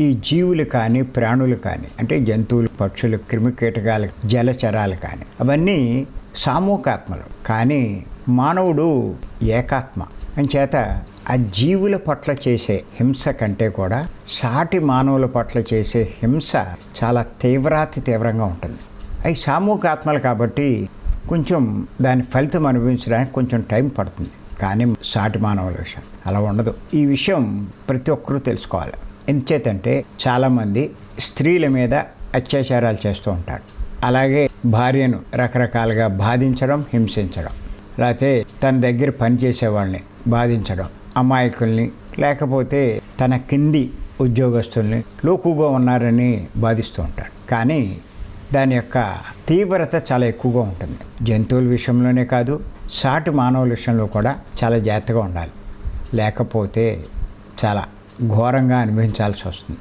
ఈ జీవులు కానీ ప్రాణులు కానీ అంటే జంతువులు పక్షులు క్రిమికీటకాలు జలచరాలు కానీ అవన్నీ సామూహికాత్మలు కానీ మానవుడు ఏకాత్మ. అంచేత ఆ జీవుల పట్ల చేసే హింస కంటే కూడా సాటి మానవుల పట్ల చేసే హింస చాలా తీవ్రాతి తీవ్రంగా ఉంటుంది. అవి సామూహికాత్మలు కాబట్టి కొంచెం దాని ఫలితం అనుభవించడానికి కొంచెం టైం పడుతుంది. కానీ సాటి మానవుల విషయం అలా ఉండదు. ఈ విషయం ప్రతి ఒక్కరూ తెలుసుకోవాలి. ఎంచేతంటే చాలామంది స్త్రీల మీద అత్యాచారాలు చేస్తూ ఉంటారు. అలాగే భార్యను రకరకాలుగా బాధించడం హింసించడం లేకపోతే తన దగ్గర పనిచేసే వాళ్ళని బాధించడం అమాయకుల్ని లేకపోతే తన కింది ఉద్యోగస్తుల్ని లోకుగా ఉన్నారని బాధిస్తూ ఉంటాడు కానీ దాని యొక్క తీవ్రత చాలా ఎక్కువగా ఉంటుంది. జంతువుల విషయంలోనే కాదు సాటి మానవుల విషయంలో కూడా చాలా జాగ్రత్తగా ఉండాలి. లేకపోతే చాలా ఘోరంగా అనుభవించాల్సి వస్తుంది.